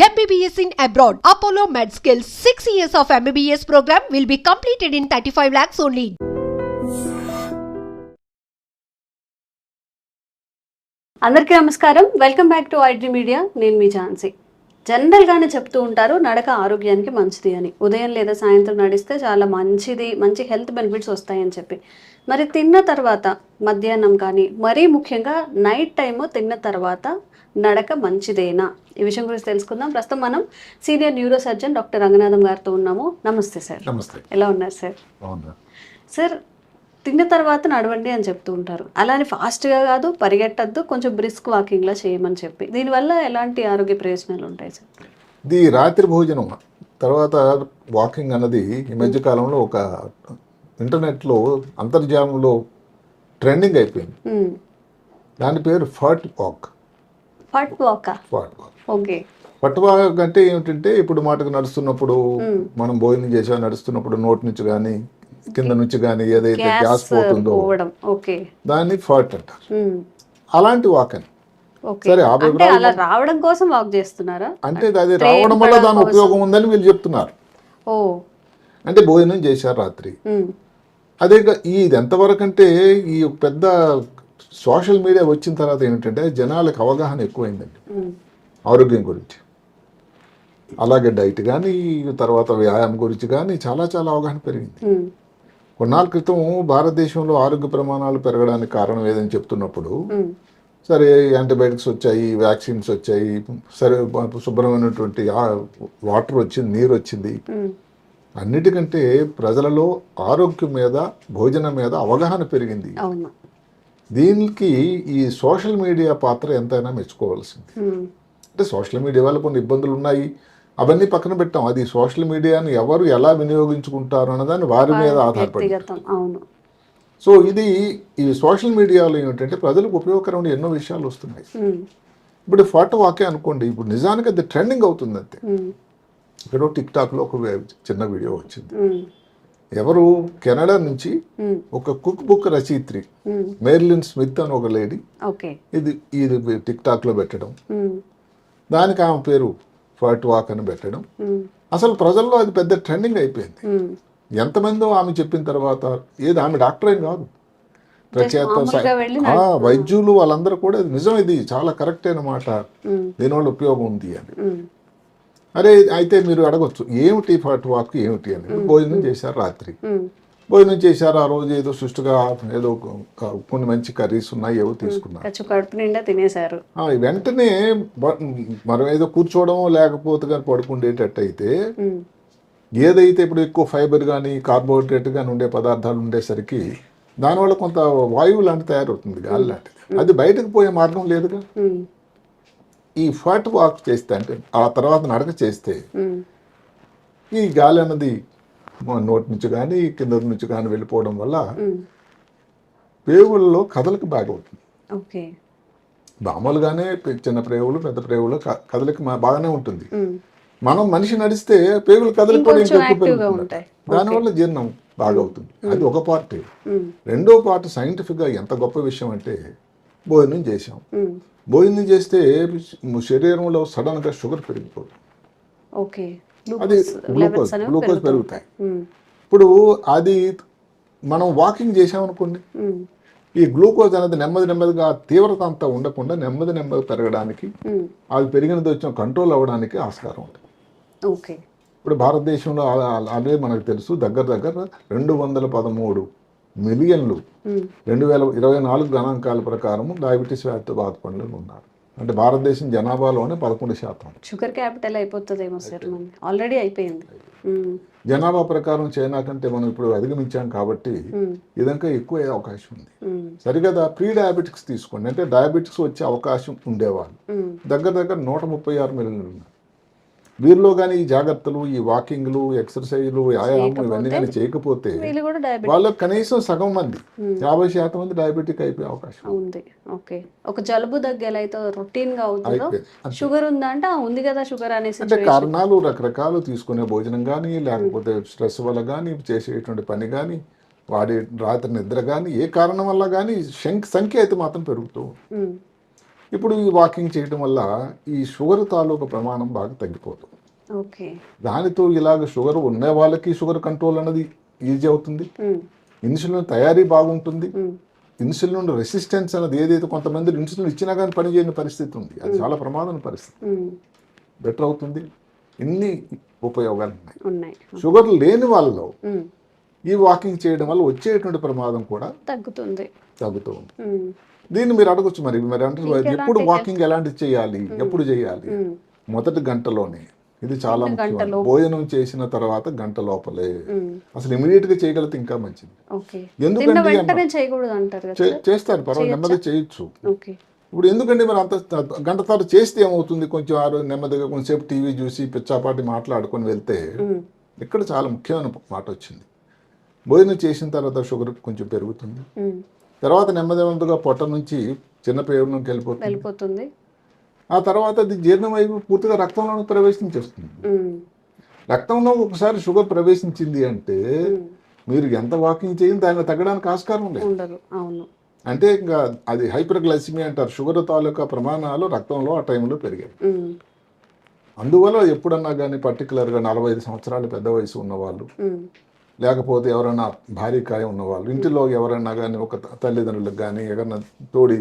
MBBS in abroad. Apollo MedSkill 6 years of MBBS program will be completed in 35 lakhs only. అందరికీ నమస్కారం. Welcome back to IT media నేను మీ ఝాన్సీ. జనరల్గానే చెప్తూ ఉంటారు నడక ఆరోగ్యానికి మంచిది అని. ఉదయం లేదా సాయంత్రం నడిస్తే చాలా మంచిది మంచి హెల్త్ బెనిఫిట్స్ వస్తాయని చెప్పి. మరి తిన్న తర్వాత మధ్యాహ్నం కానీ మరీ ముఖ్యంగా నైట్ టైం తిన్న తర్వాత నడక మంచిదేనా? ఈ విషయం గురించి తెలుసుకుందాం. ప్రస్తుతం మనం senior neuro surgeon doctor Ranganatham గారితో ఉన్నాము. నమస్తే సార్. నమస్తే. ఎలా ఉన్నారు సార్? సార్ తిన్న తర్వాత నడవండి అని చెప్తూ ఉంటారు. అలానే ఫాస్ట్గా కాదు పరిగెట్టద్దు కొంచెం బ్రిస్క్ వాకింగ్లా చేయమని చెప్పి. దీనివల్ల ఎలాంటి ఆరోగ్య ప్రయోజనాలు ఉంటాయి సార్? ఇది రాత్రి భోజనం. తర్వాత వాకింగ్ అన్నది ఈ మధ్య కాలంలో ఒక ఇంటర్నెట్లో అంతర్జాలంలో ట్రెండింగ్ అయిపోయింది. దాని పేరు fart walk. Fart Vaka? Fart walk. Okay. Fart walk అంటే ఏమిటంటే ఇప్పుడు మాటకు నడుస్తున్నప్పుడు మనం భోజనం చేసా నడుస్తున్నప్పుడు నోటి నుంచి కానీ కింద నుంచి కానీ ఏదైతే గ్యాస్ పోతుందో దాన్ని ఫర్ట్ అంటారు. అలాంటి వాక్ అని. సరే రావడం కోసం వాక్ చేస్తున్నారా? అంటే అది రావడం వల్ల దాని ఉపయోగం ఉందని వీళ్ళు చెప్తున్నారు. అంటే భోజనం చేశారు రాత్రి. అదే ఈ ఇది ఎంతవరకు అంటే ఈ పెద్ద సోషల్ మీడియా వచ్చిన తర్వాత ఏంటంటే జనాలకు అవగాహన ఎక్కువైందండి. ఆరోగ్యం గురించి. అలాగే డైట్ కానీ తర్వాత వ్యాయామం గురించి కానీ చాలా చాలా అవగాహన పెరిగింది. కొన్నాళ్ళ క్రితం భారతదేశంలో ఆరోగ్య ప్రమాణాలు పెరగడానికి కారణం ఏదని చెప్తున్నప్పుడు సరే యాంటీబయాటిక్స్ వచ్చాయి వ్యాక్సిన్స్ వచ్చాయి సరే శుభ్రమైనటువంటి వాటర్ వచ్చింది నీరు వచ్చింది. అన్నిటికంటే ప్రజలలో ఆరోగ్యం మీద భోజనం మీద అవగాహన పెరిగింది. దీనికి ఈ సోషల్ మీడియా పాత్ర ఎంతైనా మెచ్చుకోవాల్సింది. అంటే సోషల్ మీడియా వల్ల కొన్ని ఇబ్బందులు ఉన్నాయి. అవన్నీ పక్కన పెట్టాం. అది సోషల్ మీడియాని ఎవరు ఎలా వినియోగించుకుంటారు అన్నదాన్ని వారి మీద ఆధారపడి. సో ఇది ఈ సోషల్ మీడియాలో ఏమిటంటే ప్రజలకు ఉపయోగకరమైన ఎన్నో విషయాలు వస్తున్నాయి. ఇప్పుడు ఫోటో వాకే అనుకోండి. ఇప్పుడు నిజానికి అది ట్రెండింగ్ అవుతుంది అంతే ఇక్కడ టిక్ టాక్లో ఒక చిన్న వీడియో వచ్చింది. ఎవరు? కెనడా నుంచి ఒక కుక్ బుక్ రచయిత్రి మేర్లిన్ స్మిత్ అని ఒక లేడీ ఇది ఇది టిక్ టాక్లో పెట్టడం. దానికి ఆమె పేరు ఫర్ట్ వాక్ అని పెట్టడం. అసలు ప్రజల్లో అది పెద్ద ట్రెండింగ్ అయిపోయింది. ఎంతమందో ఆమె చెప్పిన తర్వాత ఏది ఆమె డాక్టర్ ఏం కాదు ఆ, వైద్యులు వాళ్ళందరూ కూడా నిజం ఇది చాలా కరెక్ట్ అయిన మాట. దీనివల్ల ఉపయోగం ఉంది అని. అరే అయితే మీరు అడగొచ్చు ఏమిటి ఫర్ట్ వాక్ ఏమిటి అని. భోజనం చేశారు రాత్రి. భోజనం చేశారు ఆ రోజు ఏదో సుష్టుగా ఏదో కొన్ని మంచి కర్రీస్ ఉన్నాయి ఏవో తీసుకున్నారు. ఖర్చు కడుపు నిండా తినేశారు. వెంటనే మనం ఏదో కూర్చోవడమో లేకపోతే కానీ పడుకుండేటట్టు అయితే ఏదైతే ఇప్పుడు ఎక్కువ ఫైబర్ కానీ కార్బోహైడ్రేట్ కానీ ఉండే పదార్థాలు ఉండేసరికి దానివల్ల కొంత వాయువు లాంటి తయారవుతుంది గాలి లాంటిది. అది బయటకు పోయే మార్గం లేదుగా? ఈ ఫట్ వాక్ చేస్తే అంటే ఆ తర్వాత నడక చేస్తే ఈ గాలి అన్నది నోటి నుంచి కానీ కింద నుంచి కానీ వెళ్ళిపోవడం వల్ల పేగులలో కదలిక బాగా అవుతుంది. మామూలుగానే చిన్న ప్రేగులు పెద్ద ప్రేగులు కదలిక బాగానే ఉంటుంది. మనం మనిషి నడిస్తే పేగులు కదలిక కూడా. దానివల్ల జీర్ణం బాగా అవుతుంది. అది ఒక పార్ట్. రెండో పార్ట్ సైంటిఫిక్గా ఎంత గొప్ప విషయం అంటే భోజనం చేసాం భోజనం చేస్తే శరీరంలో సడన్గా షుగర్ పెరిగిపోతుంది ఓకే. అది గ్లూకోజ్ గ్లూకోజ్ పెరుగుతాయి. ఇప్పుడు అది మనం వాకింగ్ చేసామనుకోండి ఈ గ్లూకోజ్ అనేది నెమ్మది నెమ్మదిగా తీవ్రత అంతా ఉండకుండా నెమ్మది నెమ్మది పెరగడానికి అది పెరిగినది వచ్చిన కంట్రోల్ అవ్వడానికి ఆస్కారం ఉంటుంది ఓకే. ఇప్పుడు భారతదేశంలో అదే మనకు తెలుసు. దగ్గర దగ్గర రెండు వందల పదమూడు మిలియన్లు. రెండు వేల ఇరవై నాలుగు గణాంకాల ప్రకారం డయాబెటీస్ వ్యాధితో బాధపడిన ఉన్నారు. అంటే భారతదేశం జనాభాలోనే పదకొండు శాతం. షుగర్ క్యాపిటల్ అయిపోతుందేమో సార్ ఆల్రెడీ అయిపోయింది. జనాభా ప్రకారం చైనా కంటే మనం ఇప్పుడు అధిగమించాం కాబట్టి ఇదంకా ఎక్కువ అవకాశం ఉంది. సరిగదా ప్రీ డయాబెటిక్స్ తీసుకోండి. అంటే డయాబెటిక్స్ వచ్చే అవకాశం ఉండేవాళ్ళు. దగ్గర దగ్గర నూట ముప్పై ఆరు మిలియన్లు ఉన్నారు. వీరిలో కానీ ఈ జాగ్రత్తలు ఈ వాకింగ్లు ఎక్సర్సైజ్లు వ్యాయామం ఇవన్నీ కానీ చేయకపోతే వాళ్ళకి కనీసం సగం మంది యాభై శాతం మంది డయాబెటిక్ అయిపోయే అవకాశం ఉంది. ఓకే. ఒక జలుబు దగ్గు ఎలా అయితే రొటీన్గా అవుతుందో. షుగర్ ఉందా అంటే "ఆ, ఉంది కదా షుగర్ అనేసి అంటే కారణాలు రకరకాలు తీసుకునే భోజనం కానీ లేకపోతే స్ట్రెస్ వల్ల కానీ చేసేటువంటి పని కానీ వాడి రాత్రి నిద్ర కానీ ఏ కారణం వల్ల కానీ సంఖ్య అయితే మాత్రం పెరుగుతూ ఇప్పుడు ఈ వాకింగ్ చేయడం వల్ల ఈ షుగర్ తాలూకు ప్రమాణం బాగా తగ్గిపోతుంది ఓకే. దానితో ఇలాగ షుగర్ ఉన్న వాళ్ళకి షుగర్ కంట్రోల్ అన్నది ఈజీ అవుతుంది. ఇన్సులిన్ తయారీ బాగుంటుంది. ఇన్సులిన్ రెసిస్టెన్స్ అనేది ఏదైతే కొంతమంది ఇన్సులిన్ ఇచ్చినా కానీ పనిచేయని పరిస్థితి ఉంది. అది చాలా ప్రమాదం పరిస్థితి. బెటర్ అవుతుంది. ఇన్ని ఉపయోగాలు ఉన్నాయి. షుగర్ లేని వాళ్ళలో ఈ వాకింగ్ చేయడం వల్ల వచ్చేటువంటి ప్రమాదం కూడా తగ్గుతుంది. తగ్గుతూ ఉంది. దీన్ని మీరు అడగొచ్చు మరి. మరి అంటే ఎప్పుడు వాకింగ్ ఎలాంటి చేయాలి? ఎప్పుడు చేయాలి? మొదటి గంటలోనే. ఇది చాలా ముఖ్యం. భోజనం చేసిన తర్వాత గంట లోపలే. అసలు ఇమీడియట్గా చేయగలిగితే ఇంకా మంచిది. చే- చేస్తారు పర్వాలేదు నెమ్మది చేయొచ్చు. ఇప్పుడు ఎందుకంటే మరి అంత గంట తర్వాత చేస్తే ఏమవుతుంది? కొంచెం ఆ రోజు నెమ్మదిగా కొంచెంసేపు టీవీ చూసి పిచ్చాపాటి మాట్లాడుకొని వెళ్తే ఇక్కడ చాలా ముఖ్యమైన మాట వచ్చింది. భోజనం చేసిన తర్వాత షుగర్ కొంచెం పెరుగుతుంది. తర్వాత నెమ్మది నెమ్మదిగా పొట్ట నుంచి చిన్న పేరులోకి వెళ్ళిపోతుంది. వెళ్ళిపోతుంది. ఆ తర్వాత అది జీర్ణమై పూర్తిగా రక్తంలోకి ప్రవేశించేస్తుంది. రక్తంలో ఒకసారి షుగర్ ప్రవేశించింది అంటే మీరు ఎంత వాకింగ్ చేయండి దాన్ని తగ్గడానికి ఆస్కారం లేదు. అంటే ఇంకా అది హైపర్ గ్లైసిమీ అంటారు. షుగర్ తాలూకా ప్రమాణాలు రక్తంలో ఆ టైంలో పెరిగాయి. అందువల్ల ఎప్పుడన్నా కానీ పర్టికులర్గా నలభై ఐదు సంవత్సరాలు పెద్ద వయసు ఉన్నవాళ్ళు లేకపోతే ఎవరైనా భార్యకాయ ఉన్నవాళ్ళు ఇంటిలో ఎవరైనా కానీ ఒక తల్లిదండ్రులకు కానీ ఎవరైనా తోడి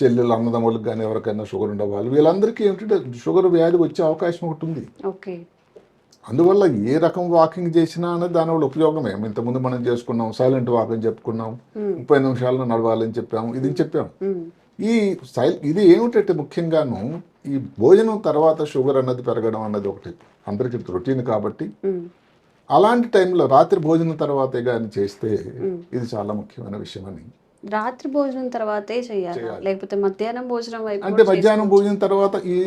చెల్లెలు అన్నదమ్ములకు కానీ ఎవరికైనా షుగర్ ఉండేవాళ్ళు వీళ్ళందరికీ ఏమిటంటే షుగర్ వ్యాధి వచ్చే అవకాశం ఒకటి ఉంది. అందువల్ల ఏ రకం వాకింగ్ చేసినా అనేది దానివల్ల ఉపయోగమే. ఇంతకుముందు మనం చేసుకున్నాం సైలెంట్ వాకింగ్ చెప్పుకున్నాం ఉమ్, ముప్పై నిమిషాలను నడవాలని చెప్పాము ఇది చెప్పాము. ఈ సైల్ ఇది ఏమిటంటే ముఖ్యంగాను ఈ భోజనం తర్వాత షుగర్ అన్నది పెరగడం అన్నది ఒకటి. అందరికీ రొటీన్ కాబట్టి అలాంటి టైంలో రాత్రి భోజనం తర్వాతే కానీ చేస్తే. ఇది చాలా ముఖ్యమైన విషయం అని రాత్రి భోజనం తర్వాతే చేయాలి. లేకపోతే మధ్యాహ్నం భోజనం వైపు అంటే మధ్యాహ్నం భోజనం తర్వాత ఈ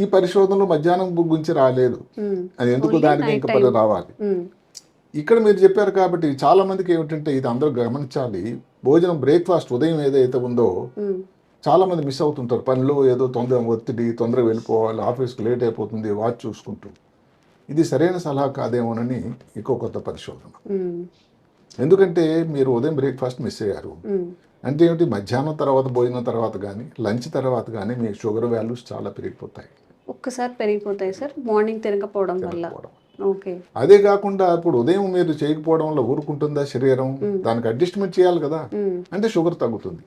ఈ పరిశోధనలో మధ్యాహ్నం గురించి రాలేదు. అది ఎందుకు దానికి ఇంకా రావాలి? ఇక్కడ మీరు చెప్పారు కాబట్టి చాలా మందికి ఏమిటంటే ఇది అందరూ గమనించాలి. భోజనం బ్రేక్ఫాస్ట్ ఉదయం ఏదైతే ఉందో చాలా మంది మిస్ అవుతుంటారు. పనిలో ఏదో తొందర ఒత్తిడి తొందరగా వెళ్ళిపోవాలి ఆఫీస్కి లేట్ అయిపోతుంది వాచ్ చూసుకుంటూ. ఇది సరైన సలహా కాదేమోనని ఇంకో కొత్త పరిశోధన. ఎందుకంటే మీరు ఉదయం బ్రేక్ఫాస్ట్ మిస్ అయ్యారు. అంటే ఏమిటి? మధ్యాహ్నం తర్వాత భోజనం తర్వాత కానీ లంచ్ తర్వాత కానీ మీ షుగర్ వాల్యూస్ చాలా పెరిగిపోతాయి. ఒక్కసారి పెరిగిపోతాయి సార్. మార్నింగ్ తినకపోవడం వల్ల. అదే కాకుండా ఇప్పుడు ఉదయం మీరు చేయకపోవడం వల్ల ఊరుకుంటుందా శరీరం? దానికి అడ్జస్ట్మెంట్ చేయాలి కదా. అంటే షుగర్ తగ్గుతుంది.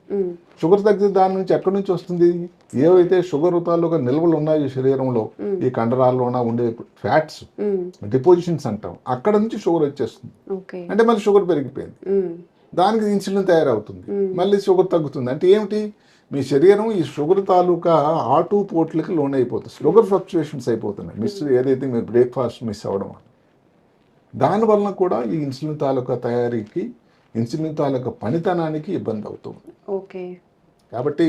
షుగర్ తగ్గితే దాని నుంచి ఎక్కడి నుంచి వస్తుంది? ఏవైతే షుగర్ తాలూకా నిల్వలు ఉన్నాయి శరీరంలో ఈ కండరాల్లోన ఉండే ఫ్యాట్స్ డిపోజిషన్స్ అంటాం. అక్కడ నుంచి షుగర్ వచ్చేస్తుంది. అంటే మళ్ళీ షుగర్ పెరిగిపోయింది. దానికి ఇన్సులిన్ తయారవుతుంది. మళ్ళీ షుగర్ తగ్గుతుంది. అంటే ఏమిటి? మీ శరీరం ఈ షుగర్ తాలూకా ఆటు పోట్లకి లోన్ అయిపోతుంది షుగర్ ఫ్లక్చుయేషన్స్ అయిపోతున్నాయి. మిస్ ఏదైతే మీరు బ్రేక్ఫాస్ట్ మిస్ అవ్వడం వల్ల దానివలన కూడా ఈ ఇన్సులిన్ తాలూకా తయారీకి ఇన్సులిన్ తాలూకా పనితనానికి ఇబ్బంది అవుతుంది. ఓకే. కాబట్టి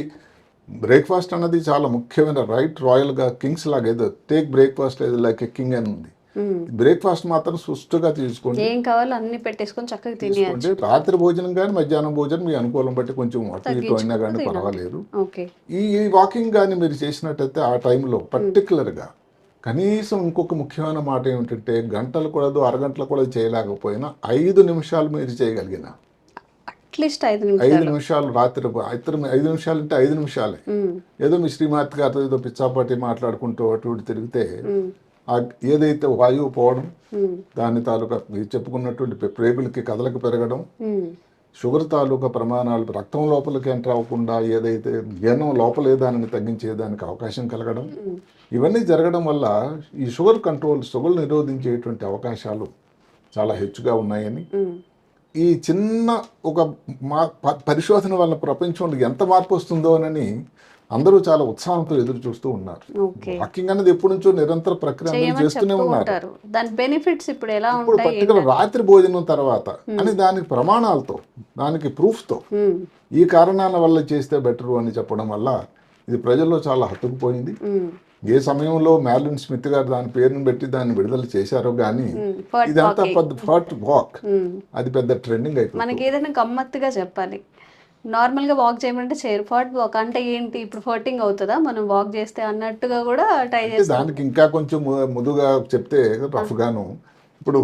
బ్రేక్ఫాస్ట్ అన్నది చాలా ముఖ్యమైన రైట్ రాయల్గా కింగ్స్ లాగా ఏదో టేక్ బ్రేక్ఫాస్ట్ ఏదో లైక్ కింగ్ అని ఉంది. బ్రేక్ఫాస్ట్ మాత్రం సుష్టుగా తీసుకోండి. ఏం కావాలో అన్ని పెట్టేసుకొని చక్కగా తీసుకోండి. రాత్రి భోజనం కానీ మధ్యాహ్నం భోజనం మీ అనుకూలం బట్టి కొంచెం అటు ఇటు అయినా కానీ పర్వాలేదు. ఈ వాకింగ్ కానీ మీరు చేసినట్టయితే ఆ టైంలో పర్టికులర్గా కనీసం ఇంకొక ముఖ్యమైన మాట ఏమిటంటే గంటలు కూడా అరగంటలు కూడా చేయలేకపోయినా ఐదు నిమిషాలు మీరు చేయగలిగిన. అట్లీస్ట్ ఐదు ఐదు నిమిషాలు రాత్రి ఇతర ఐదు నిమిషాలు అంటే ఐదు నిమిషాలే. ఏదో మీ శ్రీమాతి గారితో ఏదో పిచ్చాపాటి మాట్లాడుకుంటూ అటు తిరిగితే ఏదైతే వాయువు పోవడం దాని తాలూకా మీరు చెప్పుకున్నటువంటి ప్రే- ప్రేగులకి కదలకు పెరగడం షుగర్ తాలూకా ప్రమాణాలు రక్తం లోపలికి ఎంటర్ అవ్వకుండా ఏదైతే జీర్ణం లోపలే దానిని తగ్గించేదానికి అవకాశం కలగడం ఇవన్నీ జరగడం వల్ల ఈ షుగర్ కంట్రోల్ షుగర్ నిరోధించేటువంటి అవకాశాలు చాలా హెచ్చుగా ఉన్నాయని. ఈ చిన్న ఒక మా పరిశోధన వల్ల ప్రపంచంలో ఎంత మార్పు వస్తుందో అని అందరూ చాలా ఉత్సాహంతో ఎదురు చూస్తూ ఉన్నారు. వాకింగ్ అనేది ఎప్పటి నుంచో నిరంతర ప్రక్రియ చేస్తూనే ఉన్నారు. దాని బెనిఫిట్స్ ఇప్పుడు ఎలా ఇప్పుడు పర్టికులర్ రాత్రి భోజనం తర్వాత అని దానికి ప్రమాణాలతో దానికి ప్రూఫ్తో ఈ కారణాల వల్ల చేస్తే బెటరు అని చెప్పడం వల్ల ఇది ప్రజల్లో చాలా హత్తుకుపోయింది. ఏ సమయంలో మ్యాలిన్ స్మిత్ గారు దాని పేరుని పెట్టి దాన్ని విడుదల చేశారో ఫట్ ఇదంతా. పెద్ద ఫాట్ వాక్. అది పెద్ద ట్రెండింగ్ అయిపోయింది మనకి ఏదైనా గమ్మత్తుగా చెప్పాలి. నార్మల్గా వాక్ చేయమంటే చేయరు. ఫాట్ వాక్ అంటే ఏంటి? ఇప్పుడు ఫర్టింగ్ అవుతుందా? మనం వాక్ చేస్తే అన్నట్టుగా కూడా ట్రై చేస్తాం. దానికి ఇంకా కొంచెం ముదుగా చెప్తే రఫ్గాను. ఇప్పుడు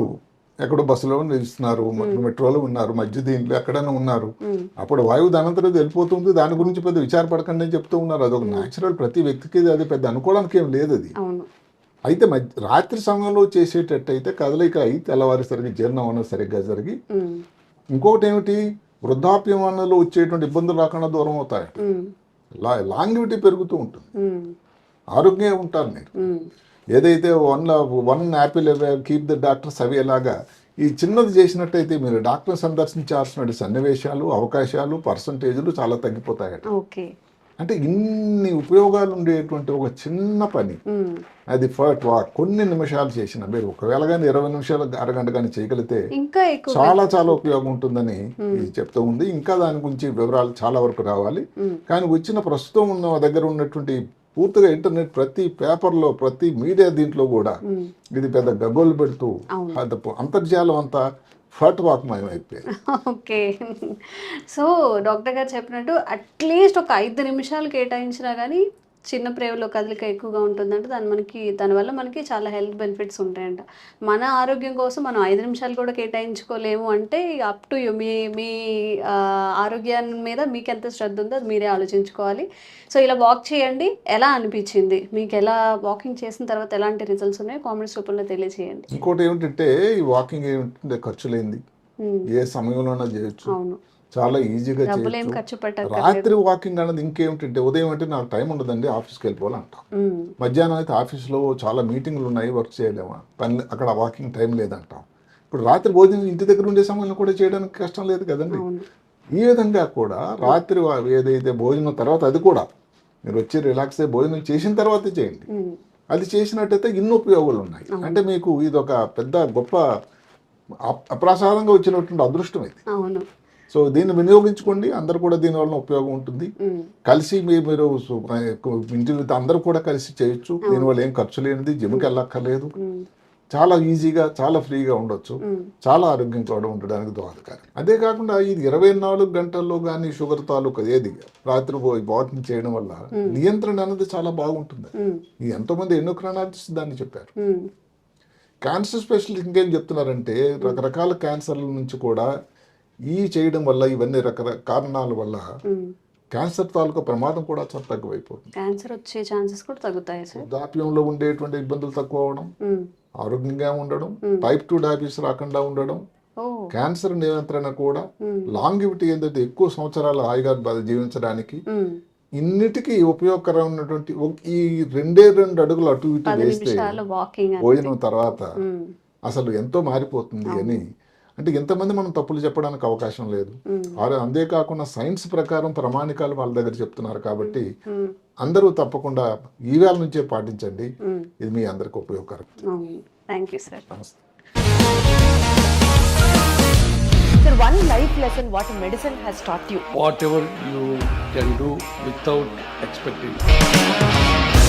ఎక్కడో బస్సులో నిలుస్తున్నారు మెట్రోలో ఉన్నారు మధ్య దీంట్లో ఎక్కడైనా ఉన్నారు. అప్పుడు వాయువు దానంతరం వెళ్ళిపోతుంది. దాని గురించి పెద్ద విచారపడకండి అని చెప్తూ ఉన్నారు. అదొక న్యాచురల్ ప్రతి వ్యక్తికి అది పెద్ద అనుకోవడానికి ఏం లేదు అది. అయితే రాత్రి సమయంలో చేసేటట్టయితే కదలిక అయి తెల్లవారేసరికి జీర్ణం అనేది సరిగ్గా జరిగి ఇంకొకటి ఏమిటి వృద్ధాప్యం వచ్చేటువంటి ఇబ్బందులు రాకుండా దూరం అవుతాయి. లా లాంగివిటీ పెరుగుతూ ఉంటుంది. ఆరోగ్యంగా ఉంటారు మీరు. ఏదైతే one one apple keep the doctors అవి ఎలాగా ఈ చిన్నది చేసినట్టయితే మీరు డాక్టర్ సందర్శించాల్సిన సన్నివేశాలు అవకాశాలు పర్సంటేజ్లు చాలా తగ్గిపోతాయట. ఓకే. అంటే ఇన్ని ఉపయోగాలు ఉండేటువంటి ఒక చిన్న పని. అది ఫస్ట్ కొన్ని నిమిషాలు చేసిన. మీరు ఒకవేళ కానీ ఇరవై నిమిషాలు అరగంట కానీ చేయగలిగితే ఇంకా చాలా చాలా ఉపయోగం ఉంటుందని ఇది చెప్తూ ఉంది. ఇంకా దాని గురించి వివరాలు చాలా వరకు రావాలి. కానీ వచ్చిన ప్రస్తుతం ఉన్న దగ్గర ఉన్నటువంటి పూర్తిగా ఇంటర్నెట్ ప్రతి పేపర్లో ప్రతి మీడియా దీంట్లో కూడా. ఇది పెద్ద గగ్గోలు పెడుతూ అంతర్జాలం అంతా ఫట్ వాక్మయం అయిపోయింది ఓకే. సో డాక్టర్ గారు చెప్పినట్టు అట్లీస్ట్ ఒక ఐదు నిమిషాలు కేటాయించినా కానీ చిన్న ప్రేమలో కదలిక ఎక్కువగా ఉంటుందంటే దాని మనకి దానివల్ల మనకి చాలా హెల్త్ బెనిఫిట్స్ ఉంటాయంట. మన ఆరోగ్యం కోసం మనం ఐదు నిమిషాలు కూడా కేటాయించుకోలేము అంటే అప్ టు యూ మీ మీ ఆరోగ్యాన్ని మీద మీకు ఎంత శ్రద్ధ ఉందో అది మీరే ఆలోచించుకోవాలి. సో ఇలా వాక్ చేయండి. ఎలా అనిపించింది? మీకు ఎలా వాకింగ్ చేసిన తర్వాత ఎలాంటి రిజల్ట్స్ ఉన్నాయో కామెంట్స్ రూపంలో తెలియజేయండి ఇంకోటి ఏమిటంటే ఈ వాకింగ్ ఏమిటంటే ఖర్చు లేనిది ఏ సమయంలోనైనా చేయొచ్చు. అవును. చాలా ఈజీగా చేయొచ్చు. రాత్రి వాకింగ్ అనేది ఇంకేమిటంటే ఉదయం అంటే నాకు టైం ఉండదండి ఆఫీస్కి వెళ్ళిపోవాలంటాం ఉమ్, మధ్యాహ్నం అయితే ఆఫీస్లో చాలా మీటింగ్లు ఉన్నాయి వర్క్ చేయలేమా? పని అక్కడ వాకింగ్ టైం లేదంటాం ఇప్పుడు రాత్రి భోజనం ఇంటి దగ్గర ఉండే సమయంలో కూడా చేయడానికి కష్టం లేదు కదండి. ఈ విధంగా కూడా రాత్రి ఏదైతే భోజనం తర్వాత అది కూడా మీరు వచ్చి రిలాక్స్ అయ్యి భోజనం చేసిన తర్వాతే చేయండి. అది చేసినట్టయితే ఇన్ని ఉపయోగాలు ఉన్నాయి. అంటే మీకు ఇది ఒక పెద్ద గొప్ప అప్- అప్రసాదంగా వచ్చినటువంటి అదృష్టం ఇది. సో దీన్ని వినియోగించుకోండి. అందరు కూడా దీని వలన ఉపయోగం ఉంటుంది. కలిసి మీరు ఇంటి అందరూ కూడా కలిసి చేయొచ్చు. దీనివల్ల ఏం ఖర్చు లేనిది జిమ్కి వెళ్ళక్కర్లేదు. చాలా ఈజీగా చాలా ఫ్రీగా ఉండొచ్చు. చాలా ఆరోగ్యం కూడా ఉండడానికి దోహదకారి. అదే కాకుండా ఇది ఇరవై నాలుగు గంటల్లో కానీ షుగర్ తాలూకు ఏది? రాత్రి వాకింగ్ చేయడం వల్ల నియంత్రణ అనేది చాలా బాగుంటుంది. ఇది ఎంతోమంది ఎండోక్రానాలజిస్ట్ దాన్ని చెప్పారు. క్యాన్సర్ స్పెషలిస్ట్ ఇంకేం చెప్తున్నారంటే రకరకాల క్యాన్సర్ల నుంచి కూడా ఈ చేయడం వల్ల ఇవన్నీ రకరకాల కారణాల వల్ల. క్యాన్సర్ తాలూకు ప్రమాదం కూడా చాలా తక్కువైపోతుంది క్యాన్సర్ వచ్చే ఛాన్సెస్ కూడా తగ్గుతాయి సార్. వృద్ధాప్యంలో ఉండేటువంటి ఇబ్బందులు తక్కువ అవడం ఆరోగ్యంగా ఉండడం టైప్ టూ డయాబెటీస్ రాకుండా ఉండడం క్యాన్సర్ నియంత్రణ కూడా లాంగివిటీ ఏంటంటే ఎక్కువ సంవత్సరాలు హాయిగా జీవించడానికి ఇన్నిటికీ ఉపయోగకరమైనటువంటి ఈ రెండే రెండు అడుగులు అటు ఇటు వేస్తే భోజనం తర్వాత అసలు ఎంతో మారిపోతుంది అని అంటే ఎంతమంది మనం తప్పులు చెప్పడానికి అవకాశం లేదు. అంతేకాకుండా సైన్స్ ప్రకారం ప్రమాణికాలు వాళ్ళ దగ్గర చెప్తున్నారు కాబట్టి అందరూ తప్పకుండా ఈవేళ నుంచే పాటించండి. ఇది మీ అందరికి ఉపయోగకరం. థ్యాంక్ యూ సార్ నమస్తే. Sir, one life lesson what medicine has taught you. whatever you can do without expecting.